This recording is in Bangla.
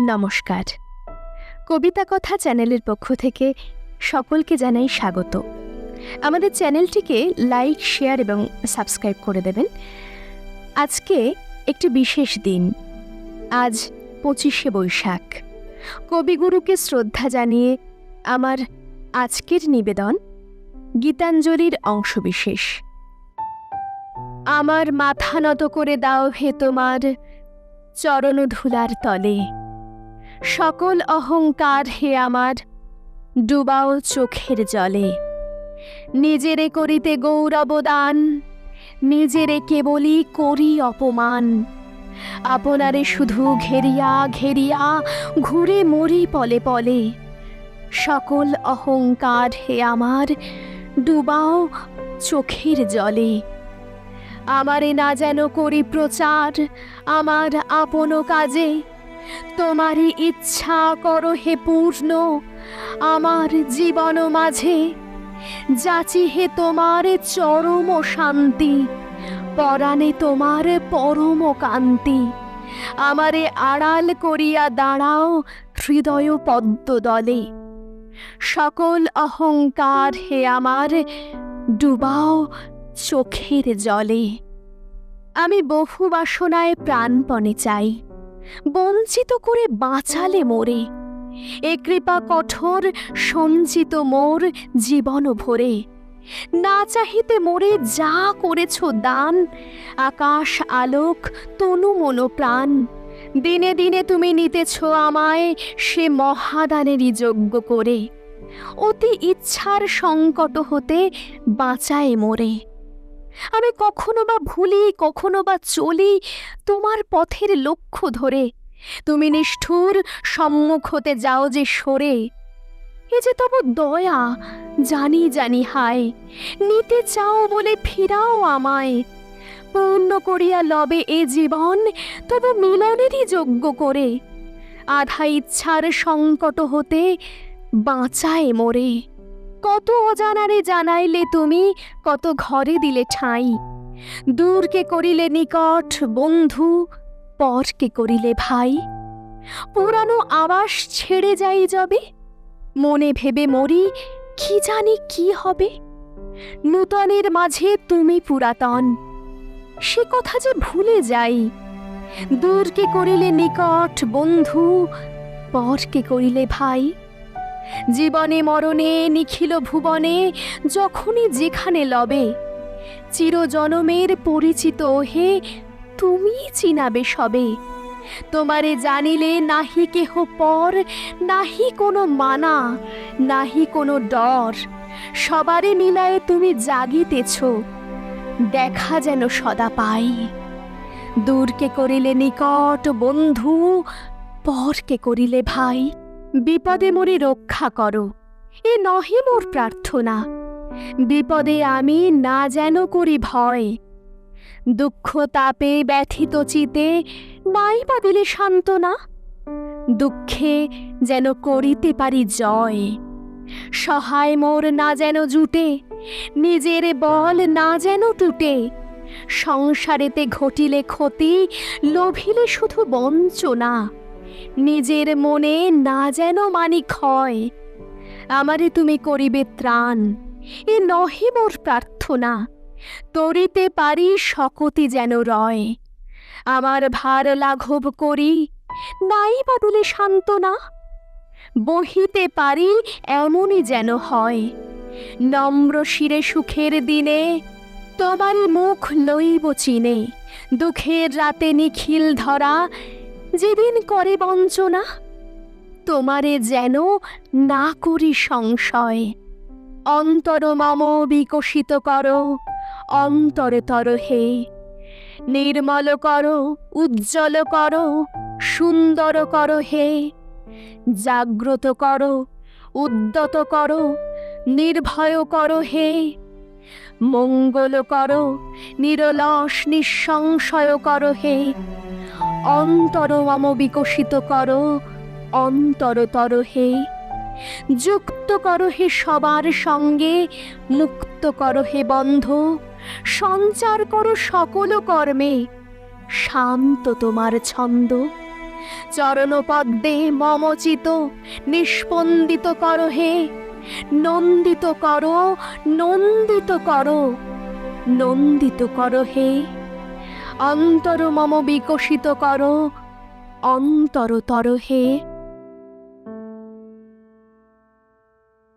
নমস্কার। কবিতা কথা চ্যানেলের পক্ষ থেকে সকলকে জানাই স্বাগত। আমাদের চ্যানেলটিকে লাইক, শেয়ার এবং সাবস্ক্রাইব করে দেবেন। আজকে একটি বিশেষ দিন। আজ পঁচিশে বৈশাখ। কবিগুরুকে শ্রদ্ধা জানিয়ে আমার আজকের নিবেদন গীতাঞ্জলির অংশবিশেষ। আমার মাথা নত করে দাও হে তোমার চরণধুলার তলে। সকল অহংকার হে আমার, ডুবাও চোখের জলে। নিজেরে করিতে গৌরবদান, নিজেরে কেবলই করি অপমান। আপনারে শুধু ঘেরিয়া ঘেরিয়া ঘুরে মরি পলে পলে। সকল অহংকার হে আমার, ডুবাও চোখের জলে। আমারে না যেন করি প্রচার, আমার আপন কাজে তোমারই ইচ্ছা করো হে পূর্ণ, আমার জীবন মাঝে। যাচি হে তোমার চরম শান্তি পরাণে তোমার পরম কান্তি। আমারে আড়াল করিয়া দাঁড়াও হৃদয় পদ্ম দলে। সকল অহংকার হে আমার, ডুবাও চোখের জলে। আমি বহু বাসনায় প্রাণপণে চাই। বঞ্চিত করে বাঁচালে মোরে। এ কৃপা কঠোর, সঞ্চিত মোর জীবন ভরে। না চাহিতে মোরে যা করেছ দান, আকাশ, আলোক, তনু মনো, প্রাণ। দিনে দিনে তুমি নিতেছ আমায় সে মহাদানেরই যোগ্য করে। অতি ইচ্ছার সংকট হতে বাঁচায় মোরে। আমি কখনো বা ভুলি, কখনো বা চলি তোমার পথের লক্ষ্য ধরে। তুমি নিষ্ঠুর, সম্মুখ হতে যাও যে সরে। এ যে তব দয়া, জানি জানি, হায়, নিতে চাও বলে ফিরাও আমায়। পূর্ণ করিয়া লবে এ জীবন, তব মিলনেরই যোগ্য করে। আধা ইচ্ছার সংকট হতে বাঁচায় মোরে। কত অজানারে জানাইলে তুমি, কত ঘরে দিলে ঠাঁই। দূরকে করিলে নিকট বন্ধু, পরকে করিলে ভাই। পুরানো আবাস ছেড়ে যাই যাবে, মনে ভেবে মরি, কি জানি কি হবে? নূতনের মাঝে তুমি পুরাতন, সে কথা যে ভুলে যাই। দূরকে করিলে নিকট বন্ধু, পরকে করিলে ভাই। জীবনে মরণে, নিখিল ভুবনে, যখনই যেখানে লবে, চিরজনমের পরিচিত হে, তুমি চিনাবে সবে। তোমারে জানিলে নাহি কেহ পর, নাহি কোনো মানা, নাহি কোনো ডর। সবারে মিলায়ে তুমি জাগিতেছ, দেখা যেন সদা পাই। দূরকে করিলে নিকট বন্ধু, পরকে করিলে ভাই। বিপদে মোরে রক্ষা করো। এ নহে মোর প্রার্থনা। বিপদে আমি না যেন করি ভয়। দুঃখ তাপে ব্যথিত চিতে নাই বা দিলে সান্ত্বনা? দুঃখে যেন করিতে পারি জয়। সহায় মোর না যেন জুটে, নিজের বল না যেন টুটে। সংসারেতে ঘটিলে ক্ষতি, লোভিলে শুধু বঞ্চনা। নিজের মনে না যেন মানি ক্ষয় আমারে তুমি করিবে ত্রাণ, এ নহে মোর প্রার্থনা। তরিতে পারি, শকতি যেন রয়। আমার ভার লাঘব করি, নাই বাদলে সান্ত্বনা। বহিতে পারি, এমনই যেন হয়। নম্র শিরে সুখের দিনে, তোমার মুখ লইব চিনে। দুঃখের রাতে নিখিল ধরা যেদিন করে বঞ্চনা, তোমারে যেন না করি সংশয়। অন্তর মম বিকশিত করো অন্তরতর হে। নির্মল করো, উজ্জ্বল কর, সুন্দর করো হে। জাগ্রত কর, উদ্যত কর, নির্ভয় করো হে। মঙ্গল করো, নিরলস নিঃসংশয় কর হে। অন্তর মম বিকশিত কর অন্তরতর হে। যুক্ত করো হে সবার সঙ্গে, মুক্ত কর হে বন্ধ। সঞ্চার কর সকল কর্মে, শান্ত তোমার ছন্দ। চরণপদ্মে মমচিত, নিষ্পন্দিত কর হে। নন্দিত কর নন্দিত কর নন্দিত কর হে। অন্তর মম বিকশিত কর। অন্তরতর হে।